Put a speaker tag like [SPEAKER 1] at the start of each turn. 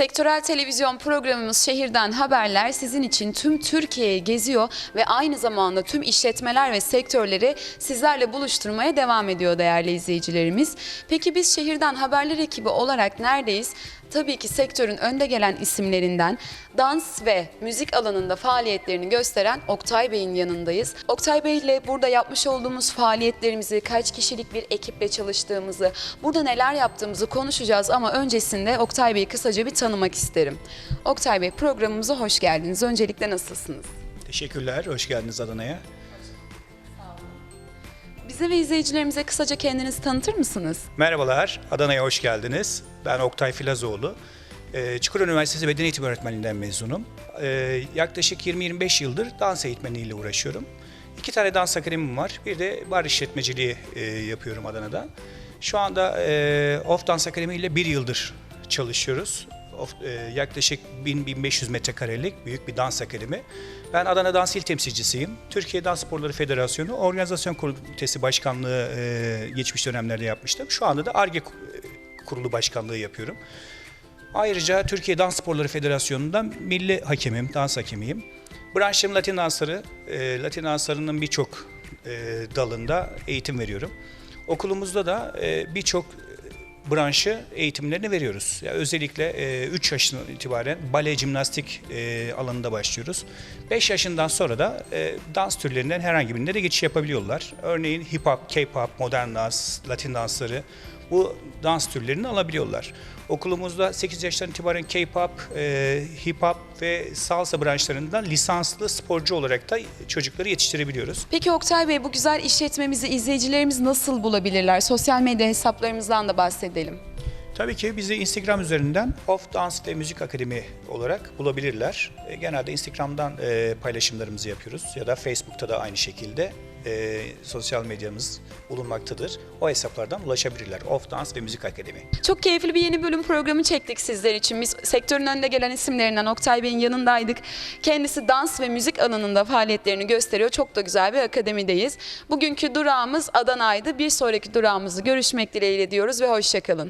[SPEAKER 1] Sektörel televizyon programımız Şehirden Haberler sizin için tüm Türkiye'yi geziyor ve aynı zamanda tüm işletmeler ve sektörleri sizlerle buluşturmaya devam ediyor değerli izleyicilerimiz. Peki biz Şehirden Haberler ekibi olarak neredeyiz? Tabii ki sektörün önde gelen isimlerinden dans ve müzik alanında faaliyetlerini gösteren Oktay Bey'in yanındayız. Oktay Bey ile burada yapmış olduğumuz faaliyetlerimizi, kaç kişilik bir ekiple çalıştığımızı, burada neler yaptığımızı konuşacağız ama öncesinde Oktay Bey'i kısaca bir tanımak isterim. Oktay Bey programımıza hoş geldiniz. Öncelikle nasılsınız?
[SPEAKER 2] Teşekkürler, hoş geldiniz Adana'ya.
[SPEAKER 1] Bize ve izleyicilerimize kısaca kendinizi tanıtır mısınız?
[SPEAKER 2] Merhabalar, Adana'ya hoş geldiniz. Ben Oktay Filazoğlu. Ee, Çukurova Üniversitesi Beden Eğitimi Öğretmenliğinden mezunum. Ee, Yaklaşık 20-25 yıldır dans eğitmeniyle uğraşıyorum. İki tane dans akademim var. Bir de bar işletmeciliği e, yapıyorum Adana'da. Şu anda e, Off Dans Akademi ile bir yıldır çalışıyoruz. Of, e, yaklaşık 1000-1500 metrekarelik büyük bir dans akademi. Ben Adana Dans İl Temsilcisiyim. Türkiye Dans Sporları Federasyonu Organizasyon Komitesi Başkanlığı e, geçmiş dönemlerde yapmıştım. Şu anda da ARGE Kurulu Başkanlığı yapıyorum. Ayrıca Türkiye Dans Sporları Federasyonu'ndan milli hakemim, dans hakemiyim. Branşım Latin dansları. E, Latin danslarının birçok e, dalında eğitim veriyorum. Okulumuzda da e, birçok branşı eğitimlerini veriyoruz. Ya özellikle 3 yaşından itibaren bale, jimnastik e, alanında başlıyoruz. 5 yaşından sonra da e, dans türlerinden herhangi birine de geçiş yapabiliyorlar. Örneğin hip hop, K-pop, modern dans, Latin dansları bu dans türlerini alabiliyorlar. Okulumuzda 8 yaştan itibaren K-pop, e, hip hop ve salsa branşlarından lisanslı sporcu olarak da çocukları yetiştirebiliyoruz.
[SPEAKER 1] Peki Oktay Bey bu güzel işletmemizi izleyicilerimiz nasıl bulabilirler? Sosyal medya hesaplarımızdan da bahsedelim.
[SPEAKER 2] Tabii ki bizi Instagram üzerinden Off Dans ve Müzik Akademi olarak bulabilirler. E, Genelde Instagram'dan e, paylaşımlarımızı yapıyoruz ya da Facebook'ta da aynı şekilde e, sosyal medyamız bulunmaktadır. O hesaplardan ulaşabilirler. Off Dans ve Müzik Akademi.
[SPEAKER 1] Çok keyifli bir yeni bölüm programı çektik sizler için. Biz sektörün önde gelen isimlerinden Oktay Bey'in yanındaydık. Kendisi dans ve müzik alanında faaliyetlerini gösteriyor. Çok da güzel bir akademideyiz. Bugünkü durağımız Adana'ydı. Bir sonraki durağımızı görüşmek dileğiyle diyoruz ve hoşçakalın.